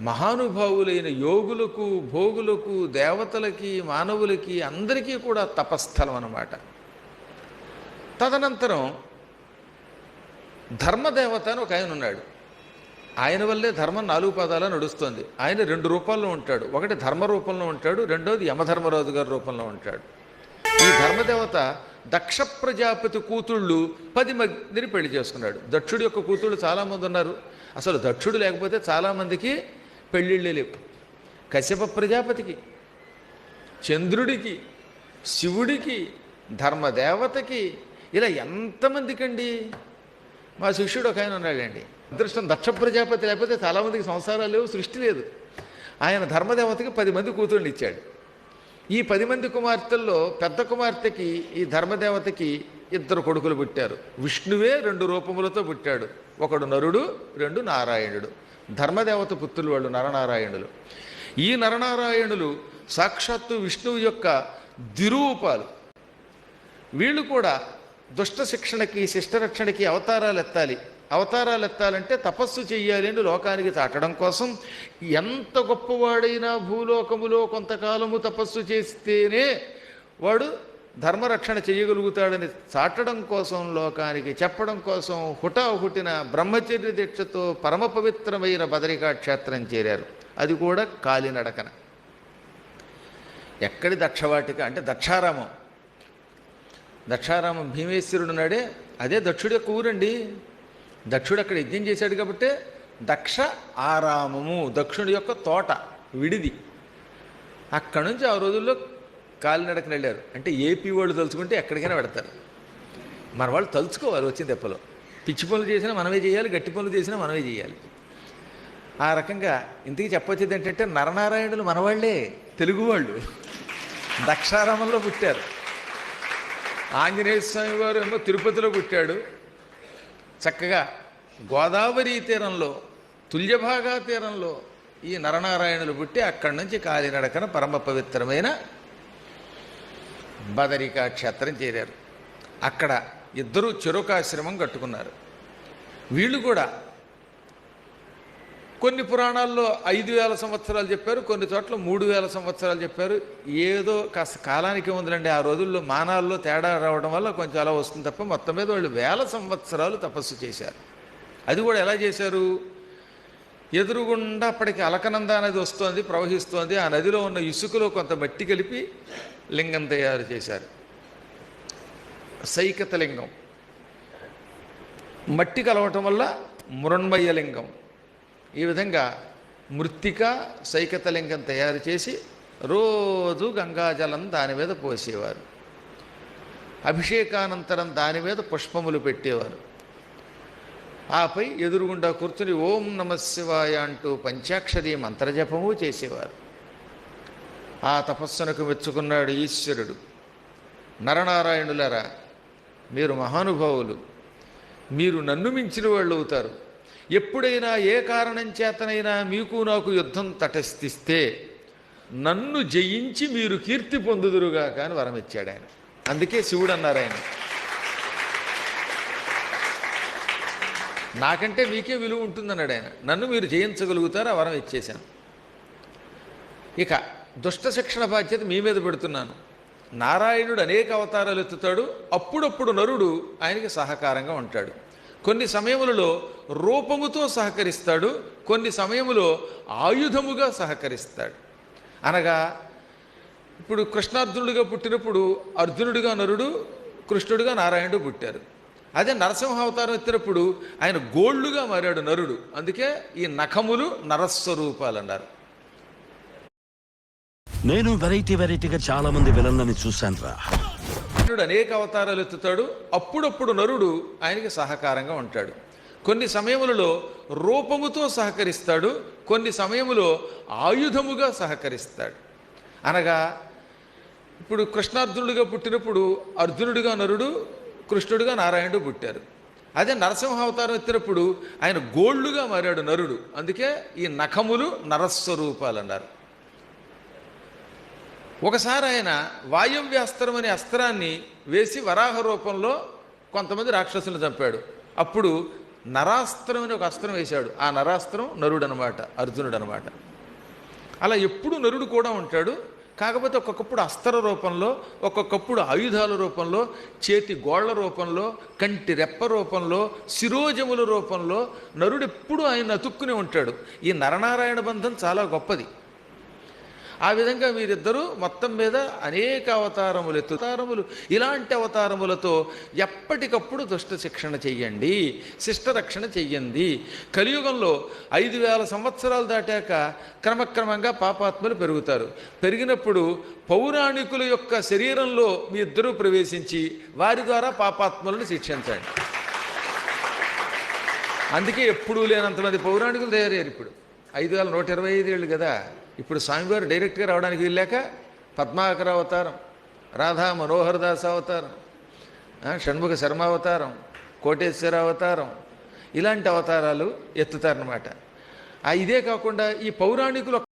మహానుభావులైన యోగులకు భోగులకు దేవతలకి మానవులకి అందరికీ కూడా తపస్థలం అన్నమాట. తదనంతరం ధర్మదేవత అని ఒక ఆయన ఉన్నాడు. ఆయన వల్లే ధర్మం నాలుగు పదాల నడుస్తుంది. ఆయన రెండు రూపాల్లో ఉంటాడు. ఒకటి ధర్మ రూపంలో ఉంటాడు రెండోది యమధర్మరాజు గారి రూపంలో ఉంటాడు. ఈ ధర్మదేవత దక్ష ప్రజాపతి కూతుళ్ళు పది మందిని పెళ్ళి చేసుకున్నాడు. దక్షుడి యొక్క కూతుళ్ళు చాలామంది ఉన్నారు. అసలు దక్షుడు లేకపోతే చాలామందికి పెళ్ళిళ్ళే లేవు. కశ్యప ప్రజాపతికి చంద్రుడికి శివుడికి ధర్మదేవతకి ఇలా ఎంతమందికండి? మా శిష్యుడు ఒక ఆయన ఉన్నాడండి. అదృష్టం దక్ష ప్రజాపతి లేకపోతే చాలామందికి సంసారాలు లేవు సృష్టి లేదు. ఆయన ధర్మదేవతకి పది మంది కూతుళ్ళు ఇచ్చాడు. ఈ పది మంది కుమార్తెల్లో పెద్ద కుమార్తెకి ఈ ధర్మదేవతకి ఇద్దరు కొడుకులు పుట్టారు. విష్ణువే రెండు రూపములతో పుట్టాడు. ఒకడు నరుడు రెండు నారాయణుడు. ధర్మదేవత పుత్రులు వాళ్ళు నరనారాయణులు. ఈ నరనారాయణులు సాక్షాత్తు విష్ణువు యొక్క దిరూపాలు వీళ్ళు కూడా దుష్ట శిక్షణకి శిష్టరక్షణకి అవతారాలు ఎత్తాలి. అవతారాలు ఎత్తాలంటే తపస్సు చెయ్యాలి అని లోకానికి చాటడం కోసం ఎంత గొప్పవాడైనా భూలోకములో కొంతకాలము తపస్సు చేస్తేనే వాడు ధర్మరక్షణ చేయగలుగుతాడని చాటడం కోసం లోకానికి చెప్పడం కోసం హుటాహుటిన బ్రహ్మచర్య దీక్షతో పరమ పవిత్రమైన బదరికా క్షేత్రం చేరారు. అది కూడా కాలినడకన. ఎక్కడి దక్షవాటిక? అంటే దక్షారామం. దక్షారామం భీమేశ్వరుడు నాడే అదే దక్షుడి యొక్క ఊరండి. దక్షుడు అక్కడ యజ్ఞం చేశాడు కాబట్టి దక్ష ఆరామము దక్షుడి యొక్క తోట విడిది. అక్కడి నుంచి ఆ రోజుల్లో కాలినడకన వెళ్ళారు. అంటే ఏపీ వాళ్ళు తలుచుకుంటే ఎక్కడికైనా పెడతారు మన వాళ్ళు తలుచుకోవాలి వచ్చిన దెబ్బలో. పిచ్చి పనులు చేసినా మనమే చేయాలి గట్టి పనులు చేసినా మనమే చేయాలి. ఆ రకంగా ఇంతకీ చెప్పొచ్చేది ఏంటంటే నరనారాయణులు మనవాళ్ళే తెలుగు వాళ్ళు. దక్షారామంలో పుట్టారు. ఆంజనేయ స్వామి వారు ఏమో తిరుపతిలో పుట్టాడు. చక్కగా గోదావరి తీరంలో తుల్యభాగా తీరంలో ఈ నరనారాయణులు పుట్టి అక్కడి నుంచి కాలినడకన పరమ పవిత్రమైన బదరికా క్షేత్రం చేరారు. అక్కడ ఇద్దరూ చెరుకాశ్రమం కట్టుకున్నారు. వీళ్ళు కూడా కొన్ని పురాణాల్లో ఐదు వేల సంవత్సరాలు చెప్పారు కొన్ని చోట్ల మూడు వేల సంవత్సరాలు చెప్పారు. ఏదో కాస్త కాలానికి ఉందిలండి ఆ రోజుల్లో మానాల్లో తేడా రావడం వల్ల కొంచెం అలా వస్తుంది తప్ప మొత్తం మీద వాళ్ళు వేల సంవత్సరాలు తపస్సు చేశారు. అది కూడా ఎలా చేశారు? ఎదురుగుండా అప్పటికి అలకనంద నది వస్తోంది ప్రవహిస్తోంది. ఆ నదిలో ఉన్న ఇసుకలో కొంత మట్టి కలిపి లింగం తయారు చేశారు. సైకత లింగం. మట్టి కలవటం వల్ల మృణ్మయ లింగం. ఈ విధంగా మృత్తిక సైకత లింగం తయారు చేసి రోజు గంగాజలం దాని మీద పోసేవారు. అభిషేకానంతరం దాని మీద పుష్పములు పెట్టేవారు. ఆపై ఎదురుగుండా కూర్చుని ఓం నమశివాయ అంటూ పంచాక్షరి మంత్రజపము చేసేవారు. ఆ తపస్సునకు మెచ్చుకున్నాడు ఈశ్వరుడు. నరనారాయణులరా మీరు మహానుభావులు. మీరు నన్ను మించిన వాళ్ళు అవుతారు. ఎప్పుడైనా ఏ కారణం చేతనైనా మీకు నాకు యుద్ధం తటస్థిస్తే నన్ను జయించి మీరు కీర్తి పొందుదురుగా కానీ వరం ఇచ్చాడు ఆయన అందుకే శివుడు అన్నారు ఆయన నాకంటే మీకే విలువ ఉంటుందన్నాడు ఆయన. నన్ను మీరు జయించగలుగుతారు ఆ వరం ఇచ్చేశాను. ఇక దుష్ట శిక్షణ బాధ్యత మీ మీద పెడుతున్నాను. నారాయణుడు అనేక అవతారాలు ఎత్తుతాడు అప్పుడప్పుడు నరుడు ఆయనకి సహకారంగా ఉంటాడు. కొన్ని సమయములలో రూపముతో సహకరిస్తాడు కొన్ని సమయములో ఆయుధముగా సహకరిస్తాడు. అనగా ఇప్పుడు కృష్ణార్జునుడిగా పుట్టినప్పుడు అర్జునుడిగా నరుడు కృష్ణుడిగా నారాయణుడు పుట్టారు. అదే నరసింహావతారం ఎత్తినప్పుడు ఆయన గోళ్ళుగా మారాడు నరుడు. అందుకే ఈ నఖములు నరస్వరూపాలు అన్నారు నేను వెరైటీ వెరైటీగా చాలా మంది విలన్లని చూశాను రా. అనేక అవతారాలు ఎత్తుతాడు. అప్పుడప్పుడు నరుడు ఆయనకి సహకారంగా ఉంటాడు. కొన్ని సమయములలో రూపముతో సహకరిస్తాడు. కొన్ని సమయములో ఆయుధముగా సహకరిస్తాడు. అనగా ఇప్పుడు కృష్ణార్జునుడిగా పుట్టినప్పుడు అర్జునుడిగా నరుడు కృష్ణుడిగా నారాయణుడు పుట్టారు. అదే నరసింహావతారం ఎత్తినప్పుడు ఆయన గోల్డుగా మారాడు నరుడు. అందుకే ఈ నఖములు నరస్వరూపాలు అన్నారు ఒకసారి ఆయన వాయవ్యాస్త్రం అనే అస్త్రాన్ని వేసి వరాహ రూపంలో కొంతమంది రాక్షసులు చంపాడు. అప్పుడు నరాస్త్రం అని ఒక అస్త్రం వేశాడు. ఆ నరాస్త్రం నరుడు అనమాట అర్జునుడు అనమాట అలా ఎప్పుడు నరుడు కూడా ఉంటాడు. కాకపోతే ఒక్కొక్కప్పుడు అస్త్ర రూపంలో ఒక్కొక్కప్పుడు ఆయుధాల రూపంలో చేతి గోళ్ళ రూపంలో కంటి రెప్ప రూపంలో శిరోజముల రూపంలో నరుడు ఆయన అతుక్కుని ఉంటాడు. ఈ నరనారాయణ బంధం చాలా గొప్పది. ఆ విధంగా వీరిద్దరూ మొత్తం మీద అనేక అవతారములు ఎత్తు అవతారములు. ఇలాంటి అవతారములతో ఎప్పటికప్పుడు దుష్ట శిక్షణ చెయ్యండి శిష్ట రక్షణ చెయ్యండి. కలియుగంలో ఐదు వేల సంవత్సరాలు దాటాక క్రమక్రమంగా పాపాత్మలు పెరుగుతారు. పెరిగినప్పుడు పౌరాణికుల యొక్క శరీరంలో మీ ఇద్దరూ ప్రవేశించి వారి ద్వారా పాపాత్మలను శిక్షించండి. అందుకే ఎప్పుడూ లేనంతమంది పౌరాణికులు తయారయ్యారు ఇప్పుడు. ఐదు వేల నూట ఇరవై ఐదు ఏళ్ళు కదా. ఇప్పుడు స్వామివారు డైరెక్ట్గా రావడానికి వెళ్ళాక పద్మాకర అవతారం రాధా మనోహర్ దాస్ అవతారం షణ్ముఖ శర్మ అవతారం కోటేశ్వర అవతారం ఇలాంటి అవతారాలు ఎత్తుతారనమాట ఇదే కాకుండా ఈ పౌరాణికులు